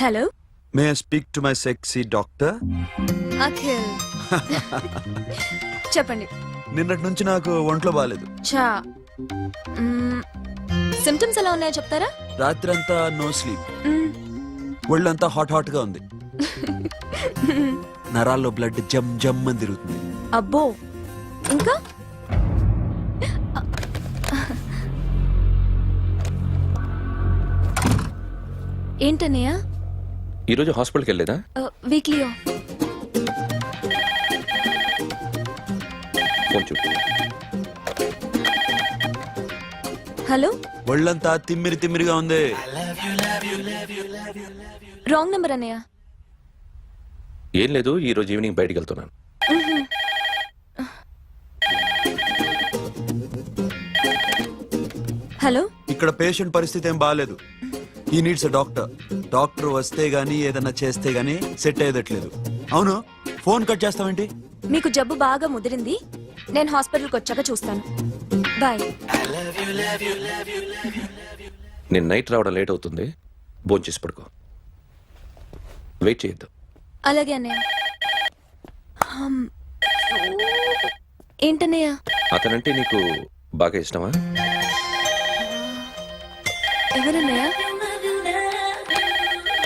Hello may speak to my sexy doctor Akhil చెప్పండి. నిన్నటి నుంచి నాకు ఒంట్లో బాగాలేదు చా సిమ్టమ్స్ ఎలా ఉన్నాయో చెప్తారా? రాత్రి అంతా నో స్లీప్. ఒళ్ళంతా హాట్ హాట్గా ఉంది. నరాల్లో బ్లడ్ జమ్ జమ్ అని తిరుగుతుంది. అబ్బో. ఇంకా? ఏంటన్నయ్య? ఈరోజు హాస్పిటల్కి వెళ్ళేదా వీక్లీ హలో? ఒళ్ళంతా తిమ్మిరి తిమ్మిరిగా ఉంది. రాంగ్ నెంబర్ అన్నయ్య. ఏం లేదు ఈ రోజు ఈవినింగ్ బయటికి వెళ్తున్నాను. హలో? ఇక్కడ పేషెంట్ పరిస్థితి ఏం బాగాలేదు ఈ నీడ్స్ డాక్టర్ డాక్టర్ వస్తే గానీ ఏదన్నా చేస్తే గానీ సెట్ అయ్యేదట్లేదు. అవును? ఫోన్ కట్ చేస్తావేంటి? మీకు జబ్బు బాగా ముదిరింది. నేను హాస్పిటల్కి వచ్చాక చూస్తాను. బాయ్ నేను నైట్ రావడం లేట్ అవుతుంది. భోంచేసి చేసి పడుకో. వెయిట్ చేయొద్దు. అలాగే అన్నయ్య. హమ్. ఏంటన్నయ్య? అతనంటే నీకు బాగా ఇష్టమా? ఎవరన్నయ్య?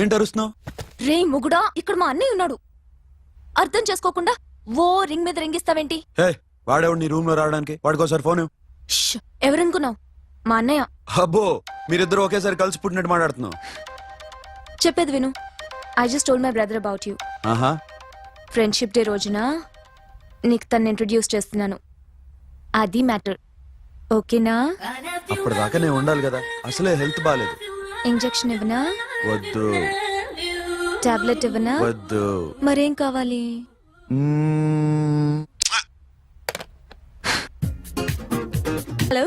ఏంటి అరుస్తున్నావు? రే ముగుడా ఇక్కడ మా అన్నయ్య ఉన్నాడు. అర్థం చేసుకోకుండా ఓ రింగ్ మీద రింగిస్తావేంటి? హే వాడేవాడు నీ రూమ్లో రావడానికి? వాడికోసారి ఫోన్. ష్, ఎవరనుకున్నావు? మా అన్నయ్య. అబ్బో మీరిద్దరు ఒకేసారి కలిసి పుట్టినట్టు మాట్లాడుతున్నావు. చెప్పేది విను. I just told my brother about you ఆహా. ఫ్రెండ్షిప్ డే రోజున నీకు తను ఇంట్రడ్యూస్ చేస్తున్నాను. అది మ్యాటర్ ఓకేనా అప్పటిదాకా నేను ఉండాలి కదా. అసలే హెల్త్ బాగాలేదు ఇంజెక్షన్ ఇవ్వనా? వద్దు. టాబ్లెట్ ఇవ్వనా? వద్దు. మరేం కావాలి. హలో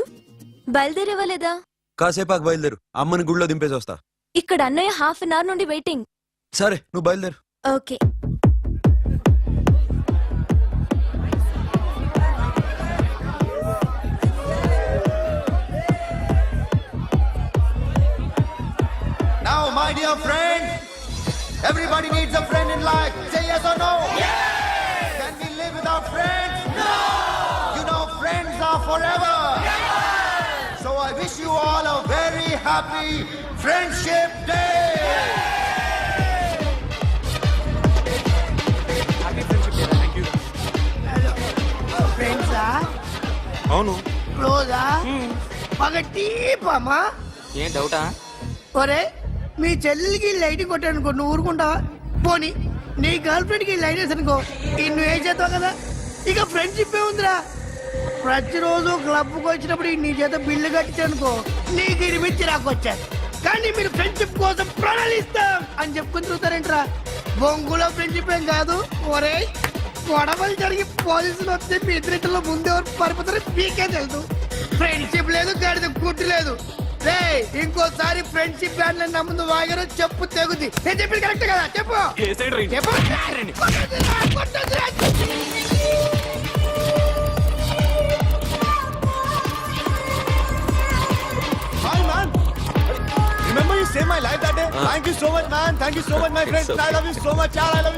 బయలుదేరేవలేదా? కాసేపాకు బయలుదేరు. అమ్మని గుళ్ళో దింపేసి వస్తా. ఇక్కడ అన్నయ్య హాఫ్ అన్ అవర్ నుండి వెయిటింగ్. సరే నువ్వు బయలుదేరు. Okay. Dear friend, everybody needs a friend in life. Say yes or no. Yes. Can we live without friends? No. You know, friends are forever. Yes. So I wish you all a very happy Friendship Day. ఫ్రెండ్సా అవును క్లోజా పగటి పామా ఏం డౌటా ఒరే మీ చెల్లెలికి light కొట్టానుకో నువ్వు ఊరుకుంటావా? పోనీ నీ గర్ల్ ఫ్రెండ్కి లైట్ వేసానుకో ఈ నువ్వు ఏం చేస్తావు కదా? ఇక ఫ్రెండ్షిప్ ఏ ఉందిరా. ప్రతిరోజు క్లబ్కి వచ్చినప్పుడు నీ చేత బిల్లు కట్టించనుకో నీకు ఇరిమిచ్చి రాకొచ్చాను కానీ మీరు ఫ్రెండ్షిప్ కోసం ప్రణాళిస్తాం అని చెప్పుకుని చూస్తారంటరా? బొంగులో ఫ్రెండ్షిప్ ఏం కాదు. ఒరే గొడవలు జరిగి పోలీసులు వస్తే మీ ఇద్దరిలో ముందు ఎవరు పరిపోతారో మీకే తెలుసు. ఫ్రెండ్షిప్ లేదు గడిద గుడ్డు లేదు. ఇంకోసారి ఫ్రెండ్షిప్ బ్యాండ్ నా ముందు వాగారు చెప్పు తెగుద్ది నేను చెప్పింది కరెక్ట్ కదా? చెప్పు. Same my life that thank you so much thank you so much my friends love you so much I love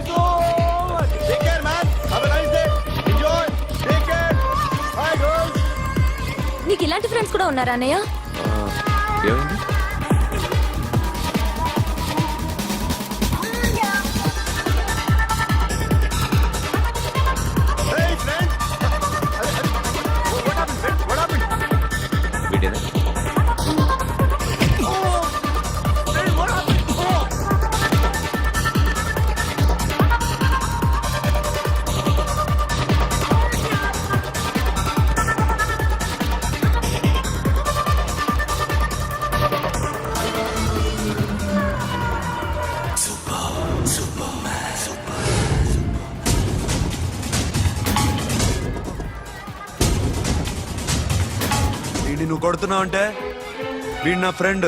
నీకు ఇలాంటి ఫ్రెండ్స్ కూడా ఉన్నారా అన్నయ్య? ఏమైంది నువ్వు అంటే వీడు నా ఫ్రెండ్.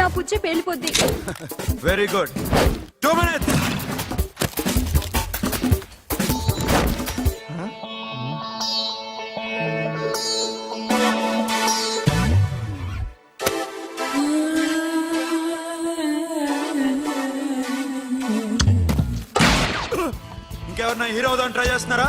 నా పుచ్చ పేలిపోద్ది. వెరీ గుడ్ టూ మినిట్స్ ఇంకెవరన్నా హీరో అవుదాం ట్రై చేస్తున్నారా?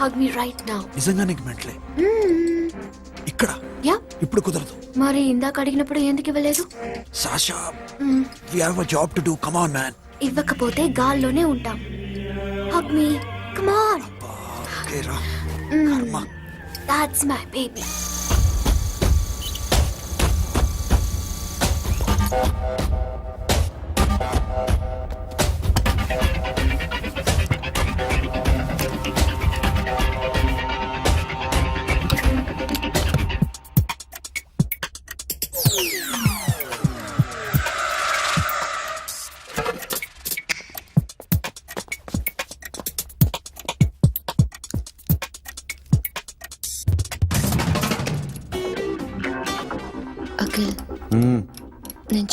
hug me right now. నిజంగా నీకు మెంటలే. ఇక్కడ. యా ఇప్పుడు కుదరదు. మరి ఇందాక అడిగినప్పుడు ఎందుకు ఇవ్వలేదు? Sasha we have a job to do come on man ఇవ్వకపోతే గాల్లోనే ఉంటాం. Hug me come on that's my baby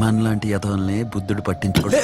మనలాంటి యథవల్ని బుద్ధుడు పట్టించుకోడు.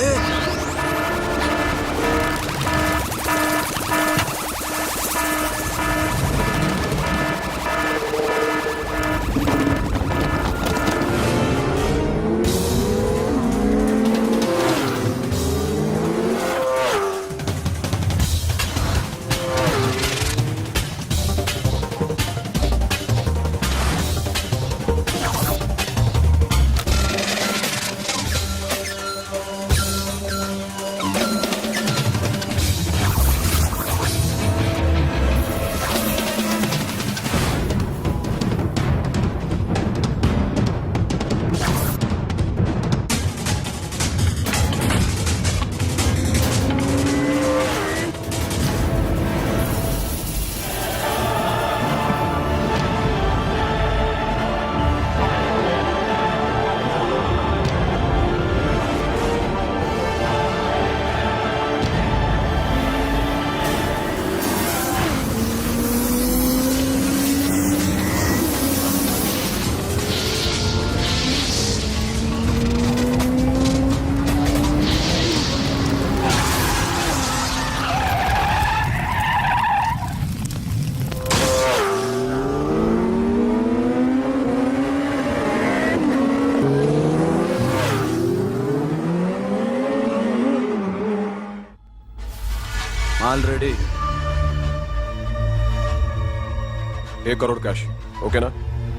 ఏ కరోడ్ క్యాష్ ఓకేనా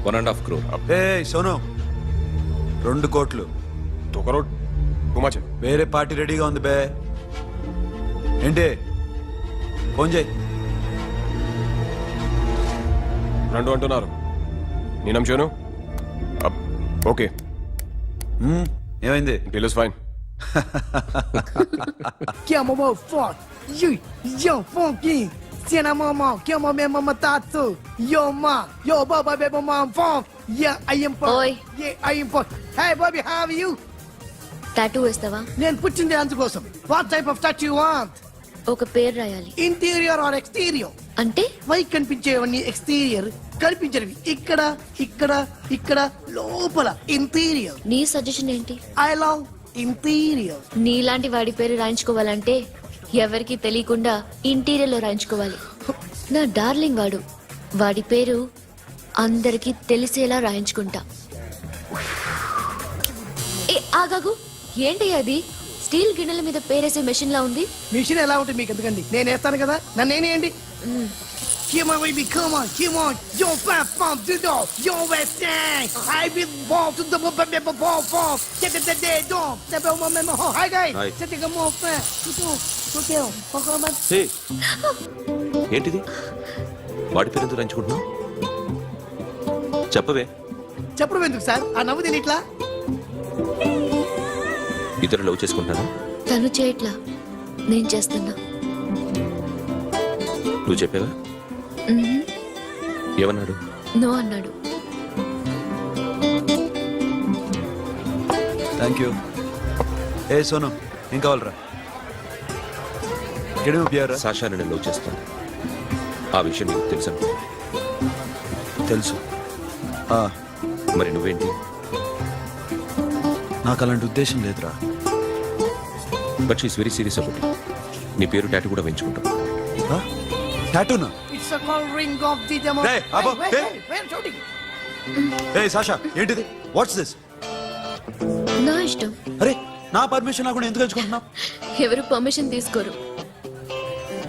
వన్ అండ్ హాఫ్ క్రోర్ అబ్బే సోను. రెండు కోట్లు. టూ కరోడ్ కుమాచే వేరే పార్టీ రెడీగా ఉంది బే. ఏంటి? ఫోన్ చేయి. రెండు అంటున్నారు. నేను చేను ఓకే ఏమైంది? It is fine Get him away, fuck! You, yo! Cena mamão, que é mamãe mamãe tatu. Yo, ma, yo, baba, baby, mom, funk. Yeah, I am for. Oi. Yeah, I am for. Hey, Bobby, how are you? Tattoo వేస్తావా నేను పుట్టింది అందుకోసం what type of touch you want ఒక పేరు రాయాలి interior or exterior అంటే పై కనిపించేవన్నీ exterior కనిపించనివి ఇక్కడ ఇక్కడ ఇక్కడ లోపల ఇంటీరియర్ నీ సజెషన్ ఏంటి ఐ లవ్ ఇంటీరియర్ నీలాంటి వాడి పేరు రాయించుకోవాలంటే ఎవరికి తెలియకుండా ఇంటీరియర్లో రాయించుకోవాలి. నా డార్లింగ్ వాడు. వాడి పేరు అందరికి తెలిసేలా రాయించుకుంటా. ఏ ఆగాగు. ఏంటి అది? స్టీల్ గిన్నెల మీద పేరేసే మెషిన్ లా ఉంది? మెషిన్ ఎలా ఉంటుంది మీకు ఎందుకండి? నేను వేస్తాను కదా? నన్నేంటి Hi guys. Hi. హే, ఏంటిది? వాడి పేరు ఎందుకు రంచుకుంటున్నావు చెప్పవే. చెప్పడం ఎందుకు సార్? ఆ నవ్వు తెలియట్లా ఇతరులు లవ్ చేసుకుంటాను తను చేయట్లా. నేను చేస్తున్నా. నువ్వు చెప్పావా? మ్మ్. ఏమన్నాడు? నో అన్నాడు. థ్యాంక్ యూ ఏ సోను ఏం కావాలరా? బియరా సాషా నేను లవ్ చేస్తాను. ఆ విషయం నీకు తెలుసు. తెలుసు. ఆ, మరి నువ్వేంటి? నాకు అలాంటి ఉద్దేశం లేదురా. But she's very serious about నీ పేరు టాటూ కూడా వేయించుకుంటాం ఆ? టాటూనా it's a call ring of the demo Hey, Abba, hey. Shooting A Sasha ఏంటిది? వాట్స్ దిస్ నా ఇష్టం. అరే నా పర్మిషన్ లేకుండా ఎందుకు ఎంచుకుంటున్నావు? ఎవరు పర్మిషన్ తీసుకోరు.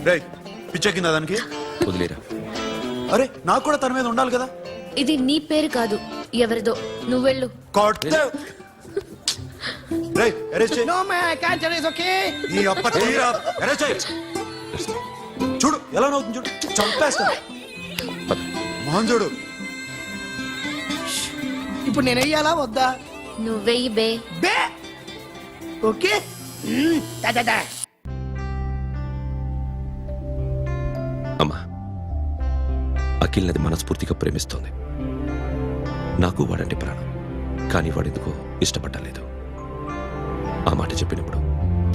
రే పిచ్చెక్కిందా దానికి? వదిలేరా. అరే నాకు కూడా తన మీద ఉండాలి కదా? ఇది నీ పేరు కాదు ఎవరిదో. నువ్వెళ్ళు చేయి. నో అప్ప తీరా. చేయి. చూడు ఎలా నవ్వుతుంది చూడు. చంపేస్తా. పద. మోహన్ చూడు. ఇప్పుడు నేను వెయ్యాలా వద్దా? నువ్వెయ్యి బే. బే! ఓకే. మ్మ్, దా, దా, దా. అఖిల్ని మనస్ఫూర్తిగా ప్రేమిస్తోంది. నాకు వాడంటే ప్రాణం కానీ వాడెందుకో ఇష్టపడలేదు. ఆ మాట చెప్పినప్పుడు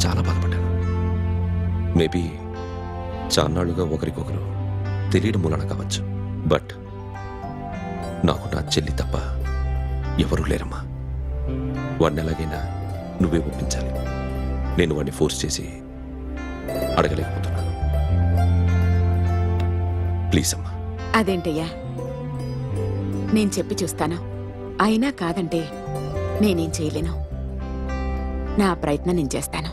చాలా బాధపడ్డాను. మేబీ చాన్నాళ్ళుగా ఒకరికొకరు తెలియడం మూలన కావచ్చు బట్ నాకు నా చెల్లి తప్ప ఎవరూ లేరమ్మా. వాడిని ఎలాగైనా నువ్వే ఒప్పించాలి. నేను వాడిని ఫోర్స్ చేసి అడగలేకపోతున్నాను. ప్లీజ్ అమ్మా. అదేంటయ్యా? నేను చెప్పి చూస్తాను. అయినా కాదంటే నేనేం చేయలేను. నా ప్రయత్నం నేను చేస్తాను.